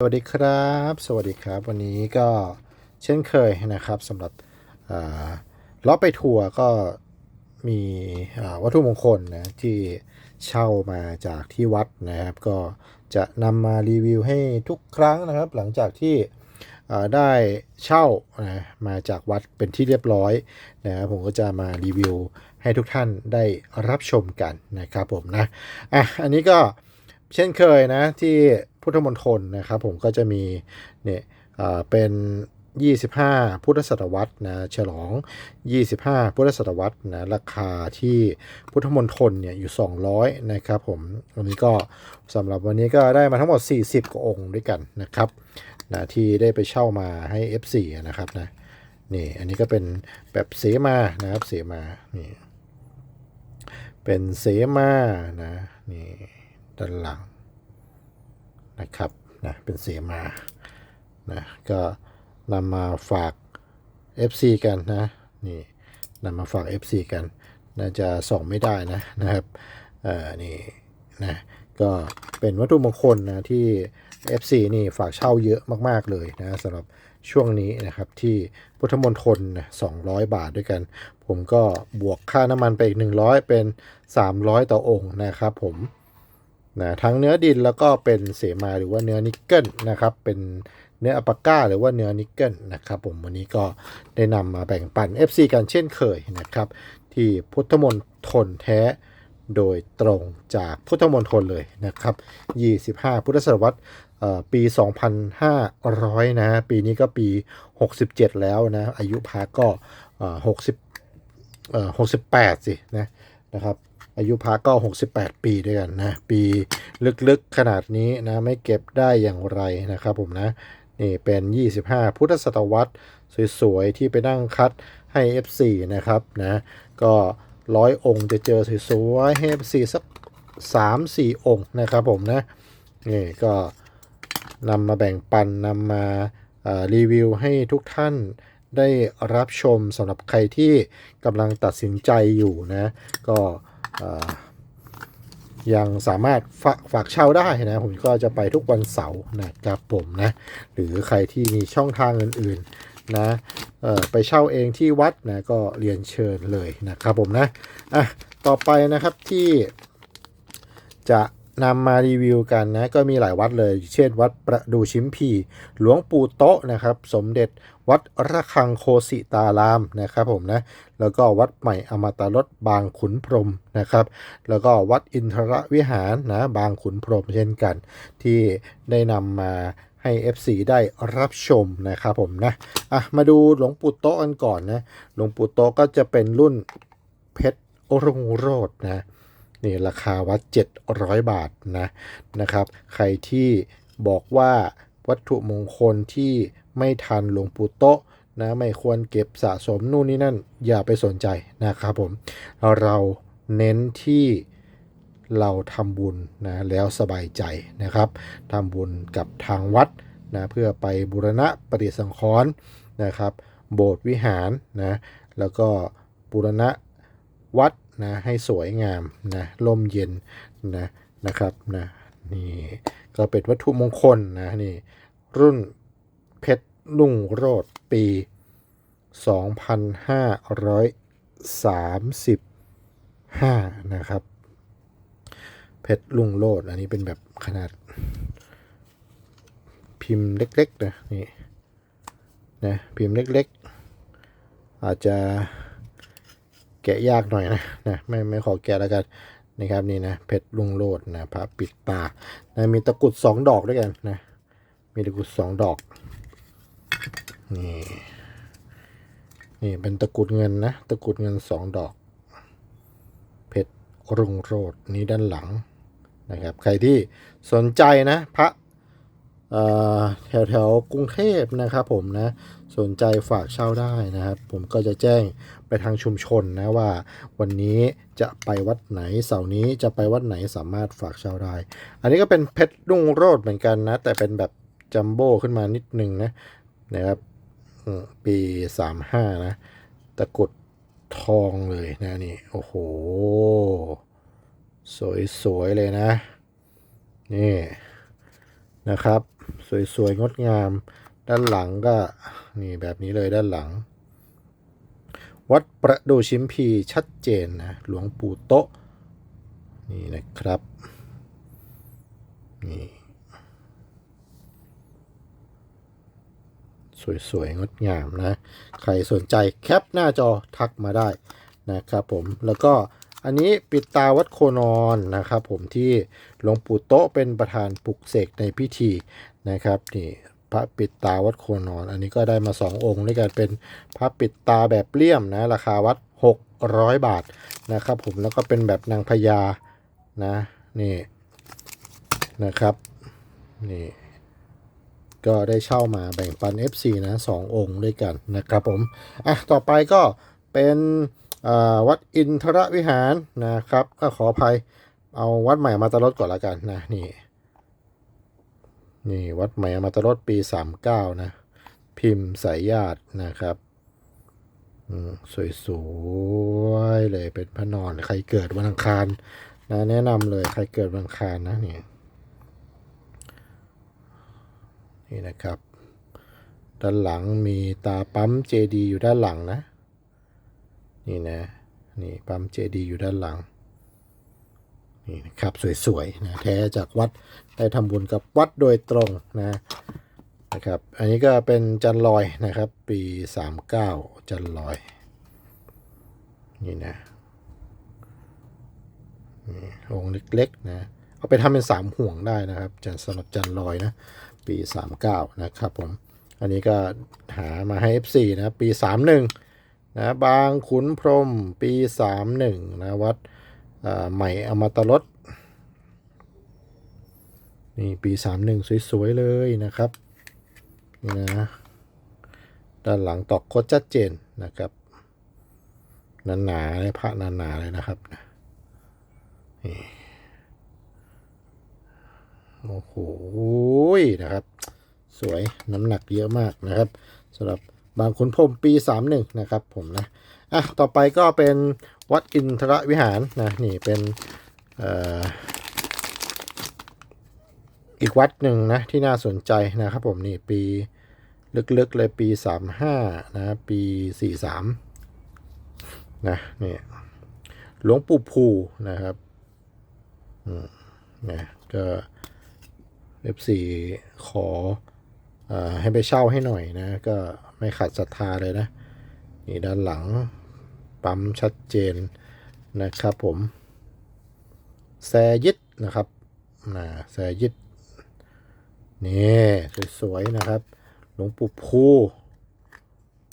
สวัสดีครับ สวัสดีครับ วันนี้ก็เช่นเคยนะครับสำหรับล้อไปทัวร์ก็มีวัตถุมงคลนะที่เช่ามาจากที่วัดนะครับ ก็จะนำมารีวิวให้ทุกครั้งนะครับ หลังจากที่ได้เช่านะมาจากวัดเป็นที่เรียบร้อยนะครับผมก็จะมารีวิวให้ทุกท่านได้รับชมกันนะครับผมนะอะอันนี้ก็เช่นเคยนะที่ พุทธมณฑลนะครับผมก็จะมีเนี่ยเอ่อเป็น 25 พุทธศตวรรษนะฉลอง 25 พุทธศตวรรษนะราคาที่พุทธมณฑลเนี่ยอยู่ 200 นะครับผมวันนี้ก็สำหรับวันนี้ก็ได้มาทั้งหมด 40กว่าองค์ด้วยกันนะครับนะที่ได้ไปเช่ามาให้ F4 นะครับนะนี่อันนี้ก็เป็นแบบเสมานะครับเสมานี่เป็นเสมานะนี่ด้านหลัง นะครับนะเป็นเสียมานะก็นำมาฝาก FC กันนะนี่นำมาฝาก FC กันน่าจะส่องไม่ได้นะนะครับเอ่อนี่นะก็เป็นวัตถุมงคลนะที่ FC นี่ฝากเช่าเยอะมาก ๆ เลยนะสำหรับช่วงนี้นะครับที่พุทธมณฑล200 บาทด้วยกัน ผมก็บวกค่าน้ำมันไปอีก 100 เป็น 300 ต่อองค์นะครับผม นะทั้งเนื้อดินแล้วก็เป็นเสมาหรือว่าเนื้อนิกเกิลนะครับ เป็นเนื้ออัปาก้าหรือว่าเนื้อนิกเกิลนะครับผมวันนี้ก็ได้นำมาแบ่งปัน FC กันเช่นเคยนะครับ ที่พุทธมณฑลแท้โดยตรงจากพุทธมณฑลเลยนะครับ 25 พุทธศตวรรษเอ่อปี 2,500 นะ ปีนี้ก็ปี 67 แล้วนะ อายุพระก็60 68 สินะนะครับ อายุพระก็ 68 ปีด้วยกันนะ ปีลึกๆขนาดนี้นะ ไม่เก็บได้อย่างไรนะครับผมนะ นี่เป็น 25 พุทธศตวรรษสวยๆ ที่ไปนั่งคัดให้ F4 นะครับนะ ก็ร้อยองค์จะเจอสวยๆให้ F4 สัก 3-4 องค์นะครับผมนะ นี่ก็นำมาแบ่งปันนำมารีวิวให้ทุกท่านได้รับชมสำหรับใครที่กำลังตัดสินใจอยู่นะ ก็ ยังสามารถฝากฝากเช่าได้นะผมก็จะไปทุกวันเสาร์นะครับผมนะหรือใครที่มีช่องทางอื่นๆนะไปเช่าเองที่วัดนะก็เรียนเชิญเลยนะครับผมนะอะต่อไปนะครับที่จะนำมารีวิวกันนะก็มีหลายวัดเลย เช่นวัดประดูชิมพีหลวงปู่โต๊ะนะครับ สมเด็จ วัดระฆังโคสิตารามนะครับผมนะแล้วก็วัดใหม่อมตะรสบางขุนพรมนะครับ แล้วก็วัดอินทรวิหารนะบางขุนพรมเช่นกัน ที่ได้นำมาให้ FC ได้รับชมนะครับผมนะอะมาดูหลวงปู่โตกันก่อนนะหลวงปู่โตก็จะเป็นรุ่นเพชรรุ่งโรจน์นะนี่ราคาวัด 700 บาทนะนะครับ ใครที่บอกว่าวัตถุมงคลที่ ไม่ทันหลวงปู่โตะนะไม่ควรเก็บสะสมนู่นนี่นั่นอย่าไปสนใจนะครับผม เราเน้นที่เราทำบุญนะแล้วสบายใจนะครับทำบุญกับทางวัดนะเพื่อไปบูรณะปฏิสังขรณ์นะครับ โบสถ์วิหารนะแล้วก็บูรณะวัดนะให้สวยงามนะร่มเย็นนะนะครับนะนี่ก็เป็นวัตถุมงคลนะนี่รุ่น เพชรลุ่งโรดปี 2535 นะครับ เพชรลุงโลดอันนี้เป็นแบบขนาด พิมพ์เล็กๆนะนี่นะพิมพ์เล็กๆ อาจจะแกะยากหน่อยนะนะไม่ไม่ขอแกะแล้วกันนะครับนี่นะเพชรลุงโลดนะพระปิดตานะมีตะกุดสองดอกด้วยกันนะมีตะกุดสองดอก นี่ นี่เป็นตะกรุดเงินนะ ตะกรุดเงินสองดอก เพชรรุ่งโรดนี้ด้านหลังนะครับ ใครที่สนใจนะ พระแถวแถวกรุงเทพนะครับผมนะ สนใจฝากเช่าได้นะครับ ผมก็จะแจ้งไปทางชุมชนนะว่า วันนี้จะไปวัดไหนเสาร์นี้จะไปวัดไหนสามารถฝากเช่าได้ อันนี้ก็เป็นเพชรรุ่งโรดเหมือนกันนะ แต่เป็นแบบจัมโบ้ขึ้นมานิดนึงนะนะครับ ปี 35 นะ ตะกรุดทองเลยนะนี่ โอ้โห สวยๆ เลยนะ นี่นะครับ สวยๆ งดงาม ด้านหลังก็ นี่แบบนี้เลยด้านหลัง วัดประดูชิมพีชัดเจนนะ หลวงปู่โตะนี่นะครับ นี่ สวยๆ งดงามนะ ใครสนใจแคปหน้าจอทักมาได้นะครับผมแล้วก็อันนี้ปิดตาวัดโคนอนนะครับผมที่หลวงปู่โตะเป็นประธานปลุกเสกในพิธีนะครับนี่พระปิดตาวัดโคนอน อันนี้ก็ได้มา 2 องค์ด้วยกันเป็นพระปิดตาแบบเลี่ยมนะราคาวัด 600 บาทนะครับผมแล้วก็เป็นแบบนางพญานะนี่นะครับนี่ ก็ได้เช่ามาแบ่งปัน FC นะสององค์ด้วยกันนะครับผม อะ ต่อไปก็เป็นวัดอินทรวิหารนะครับก็ขออภัยเอาวัดใหม่มาตรดก่อนละกันนะนี่นี่วัดใหม่มาตรดปี 39 นะ พิมพ์สายญาตินะครับอืมสวยๆเลยเป็นพระนอนใครเกิดวันอังคารนะแนะนำเลยใครเกิดวันอังคารนะนี่ นี่นะครับ ด้านหลังมีตาปั๊มเจดีอยู่ด้านหลังนะ นี่นะ นี่ปั๊มเจดีอยู่ด้านหลัง นี่นะครับสวยๆนะแท้จากวัดได้ทำบุญกับวัดโดยตรงนะนะครับ อันนี้ก็เป็นจันลอยนะครับ ปี 39 จันลอย นี่นะนี่องค์เล็กๆนะ เอาไปทำเป็นสามห่วงได้นะครับจันสำหรับจันลอยนะ ปี 39 นะครับผม อันนี้ก็หามาให้ F4 นะปี 31 นะบางขุนพรมปี 31 นะวัดใหม่อมตรสนี่ปี 31 สวย ๆ เลยนะครับนี่นะด้านหลังตอกโคตรชัดเจนนะครับหนาๆเลยพระหนาๆเลยนะครับนี่ โอ้โหนะครับ สวยน้ำหนักเยอะมากนะครับสำหรับบางขุนพรมปี 31 นะครับผมนะอะต่อไปก็เป็นวัดอินทรวิหารนะนี่เป็นอ่ออีกวัดหนึ่งนะที่น่าสนใจนะครับผมนี่ปีลึกๆเลยปี 35 นะ ปี 43 นะนี่หลวงปู่ภูนะครับ อืมนะก็ F4 ขออให้ไปเช่าให้หน่อยนะ ก็ไม่ขัดศรัทธาเลยนะ นี่ด้านหลังปั๊มชัดเจนนะครับผม แซยิดนะครับนะแซยิดนี่สวยๆนะครับ หลวงปู่ภู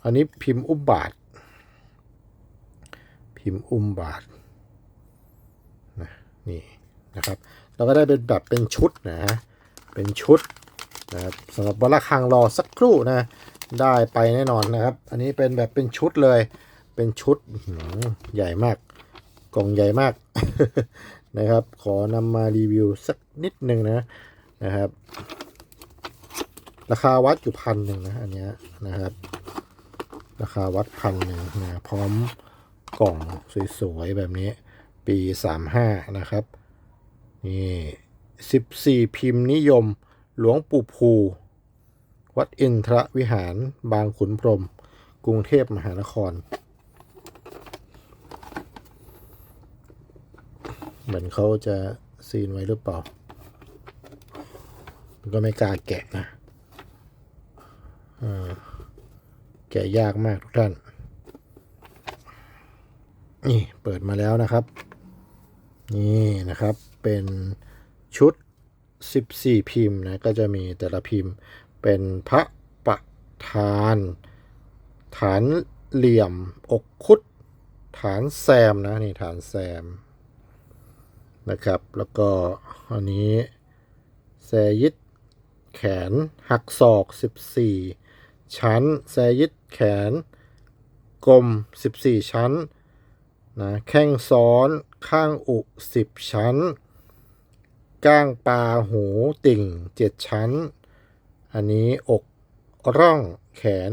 อันนี้พิมพ์อุบบาท พิมพ์อุมบาทนะนี่นะครับ เราก็ได้เป็นแบบเป็นชุดนะฮะ เป็นชุดนะครับสำหรับวันละครังรอสักครู่นะ ได้ไปแน่นอนนะครับ อันนี้เป็นแบบเป็นชุดเลย เป็นชุดใหญ่มาก กล่องใหญ่มากนะครับ ขอนำมารีวิวสักนิดหนึ่งนะนะครับ ราคาวัดอยู่พันหนึ่งนะอันนี้นะครับ ราคาวัดพันหนึ่งนะพร้อมกล่องสวยๆแบบนี้ ปี 35 นะครับ นี่ สิบสี่พิมพ์นิยม หลวงปู่ภู วัดอินทรวิหารบางขุนพรม กรุงเทพมหานคร เหมือนเขาจะซีนไว้หรือเปล่า ก็ไม่กล้าแกะนะอ่าแกะยากมากทุกท่าน นี่เปิดมาแล้วนะครับ นี่นะครับเป็น ชุด 14 พิมพ์นะก็จะมีแต่ละพิมพ์เป็นพระประธาน ฐานเหลี่ยมอกคุด ฐานแซมนะนี่ฐานแซมนะครับ แล้วก็อันนี้แซยิดแขนหักศอก 14 ชั้นแซยิดแขน กลม 14 ชั้นนะแข้งซ้อนข้างอุสิบชั้น ก้างปลาหูติ่งเจ็ดชั้น อันนี้อกร่องแขน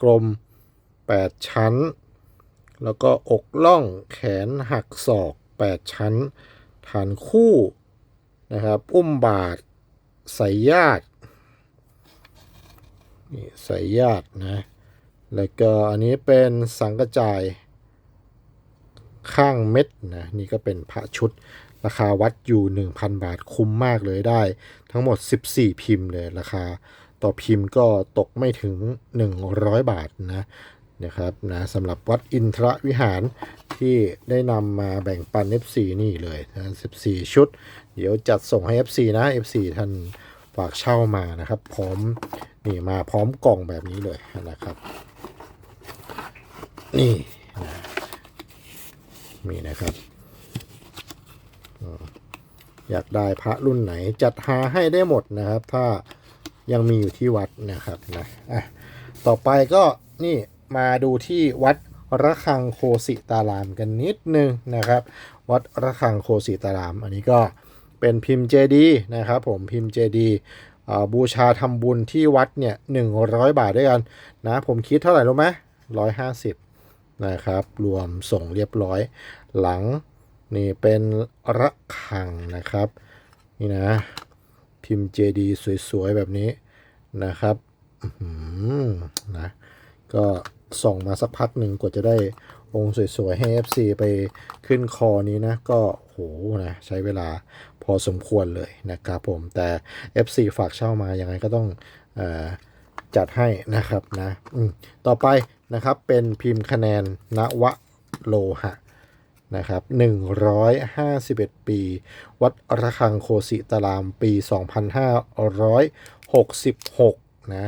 กลมแปดชั้น แล้วก็อกล่องแขนหักศอกแปดชั้น ฐานคู่นะครับ อุ้มบาทใส่ญาตินี่สายญาตินะ แล้วก็อันนี้เป็นสังกระจายข้างเม็ดนะ นี่ก็เป็นพระชุด ราคาวัดอยู่ 1,000 บาทคุ้มมากเลยได้ ทั้งหมด 14 พิมพ์เลยราคา ต่อพิมพ์ก็ตกไม่ถึง 100 บาทนะนะครับนะสำหรับวัดอินทรวิหารที่ได้นำมาแบ่งปัน FC นี่เลยนะ14 ชุด เดี๋ยวจัดส่งให้ FC นะ FC ท่านฝากเช่ามานะครับ พร้อมนี่มาพร้อมกล่องแบบนี้เลยนะครับ นี่นะมีนะครับ อยากได้พระรุ่นไหนจัดหาให้ได้หมดนะครับ ถ้ายังมีอยู่ที่วัดนะครับนะอะต่อไปก็นี่มาดูที่วัดระฆังโคสิตารามกันนิดนึงนะครับ วัดระฆังโคสิตาราม อันนี้ก็เป็นพิมพ์เจดีนะครับ ผมพิมพ์เจดีบูชาทำบุญที่วัดเนี่ยหนึ่งร้อยบาทด้วยกันนะผมคิดเท่าไหร่รู้ไหมร้อยห้าสิบนะครับ รวมส่งเรียบร้อยหลัง นี่เป็นระฆังนะครับ นี่นะ พิมพ์เจดีสวยๆ แบบนี้นะครับนะก็ส่งมาสักพักหนึ่งกว่าจะได้องค์สวยๆ ให้ FC ไปขึ้นคอนี้นะ ก็โหนะใช้เวลาพอสมควรเลยนะครับผมแต่ FC ฝากเช่ามายังไงก็ต้องอจัดให้นะครับนะต่อไปนะครับเป็นพิมพ์คะแนนนวโลหะ นะครับ151 ปี วัดระฆังโคสิตารามปี 2566 นะ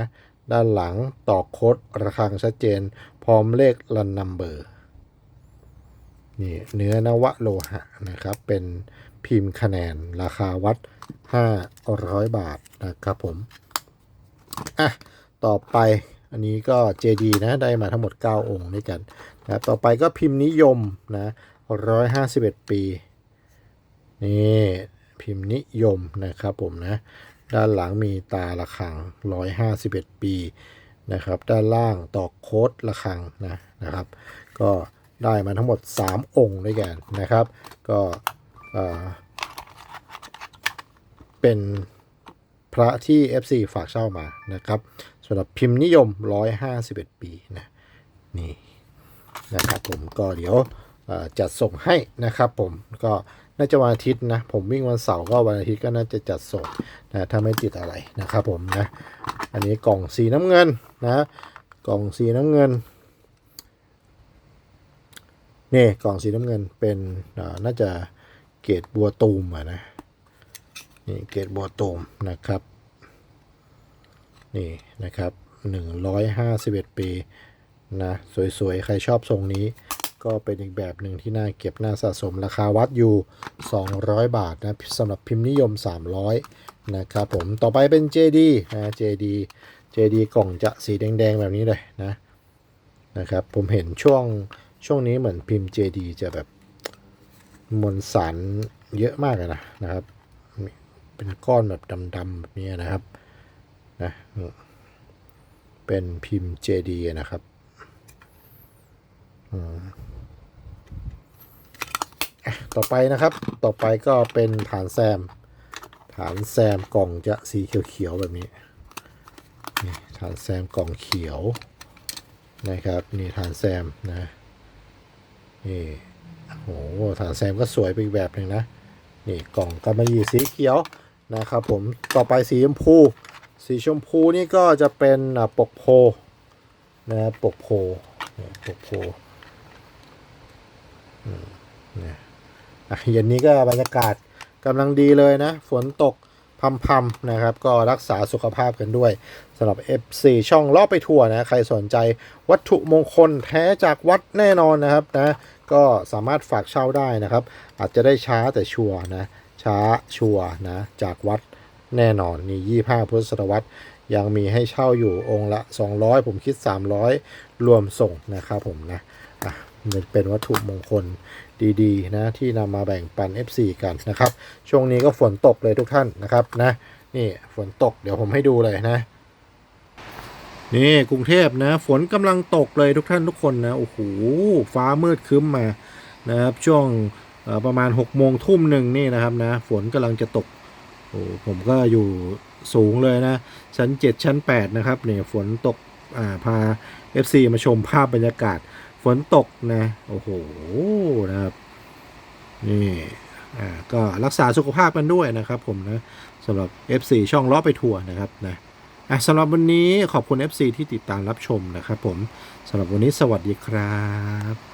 ด้านหลังต่อโคดระฆังชัดเจน พร้อมเลขลันนัมเบอร์ นี่เนื้อนวโลหะนะครับ เป็นพิมพ์คะแนนราคาวัด 500 บาทนะครับผม อะ ต่อไปอันนี้ก็ JD นะ ได้มาทั้งหมด 9 องค์ด้วยกันนะต่อไปก็พิมพ์นิยมนะ 151 ปี นี่พิมพ์นิยมนะครับผมนะ ด้านหลังมีตาระฆัง 151 ปีนะครับ ด้านล่างตอกโคดระฆังนะนะครับ ก็ได้มาทั้งหมด 3 องค์ด้วยกันนะครับ ก็เออเป็นพระที่ FC ฝากเช่ามานะครับสำหรับพิมพ์นิยม 151 ปีนะนี่นะครับผมก็เดี๋ยว จัดส่งให้นะครับผมก็น่าจะวันอาทิตย์นะ ผมวิ่งวันเสาร์ก็วันอาทิตย์ก็น่าจะจัดส่งนะถ้าไม่ติดอะไรนะครับผมนะอันนี้กล่องสีน้ำเงินนะกล่องสีน้ำเงินนี่กล่องสีน้ำเงินเป็นน่าจะเกรดบัวตูมอะนะนี่เกตบัวตูมนะครับนี่นะครับ 151 ปีนะสวยๆ ใครชอบทรงนี้ ก็เป็นอีกแบบหนึ่งที่น่าเก็บน่าสะสมราคาวัดอยู่ 200 บาทนะสำหรับพิมพ์นิยม 300 นะครับผมต่อไปเป็น JD นะ JD JD กล่องจะสีแดงๆ แบบนี้เลยนะนะครับผมเห็นช่วงช่วงนี้เหมือนพิมพ์ JD จะแบบมวลสารเยอะมากเลยนะนะครับ เป็นก้อนแบบดำๆแบบนี้นะครับนะเป็นพิมพ์ JD นะครับ อืมอะ ต่อไปนะครับ ต่อไปก็เป็นฐานแซม ฐานแซมกล่องจะสีเขียวๆแบบนี้นี่ฐานแซมกล่องเขียวนะครับนี่ฐานแซมนะนี่โอ้โหฐานแซมก็สวยไปอีกแบบหนึ่งนะนี่กล่องกำมะหยี่สีเขียวนะครับผมต่อไปสีชมพู สีชมพูนี่ก็จะเป็นอะปกโพนะปกโพปกโพนี่ยอะ เย็นนี้ก็บรรยากาศกำลังดีเลยนะ ฝนตกพรำๆนะครับ ก็รักษาสุขภาพกันด้วยสำหรับ F4 ช่องรอบไปทัวร์นะ ใครสนใจวัตถุมงคลแท้จากวัดแน่นอนนะครับนะ ก็สามารถฝากเช่าได้นะครับ อาจจะได้ช้าแต่ชัวร์นะ ช้าชัวร์นะ จากวัดแน่นอนนี่25พุทธศตวรรษยังมีให้เช่าอยู่องค์ละ 200 ผมคิด 300 รวมส่งนะครับผมนะอะเป็นวัตถุมงคล ดีๆนะที่นำมาแบ่งปัน FC กันนะครับ ช่วงนี้ก็ฝนตกเลยทุกท่านนะครับนะนี่ฝนตกเดี๋ยวผมให้ดูเลยนะ นี่กรุงเทพนะ ฝนกำลังตกเลยทุกท่านทุกคนนะโอ้โหฟ้ามืดคึ้มมานะครับ ช่วงประมาณ6กโมงทุ่มหนึ่งนี่นะครับนะ ฝนกำลังจะตกโอ้ผมก็อยู่สูงเลยนะ ชั้น 7 ชั้น 8 นะครับเนี่ยฝนตกอ่าพา FC มาชมภาพบรรยากาศ ฝนตกนะ โอ้โหนะครับนี่อ่าก็รักษาสุขภาพกันด้วยนะครับผมนะสำหรับ FC ช่องล้อไปทัวร์นะครับนะอะสำหรับวันนี้ขอบคุณ FC ที่ติดตามรับชมนะครับผมสำหรับวันนี้สวัสดีครับ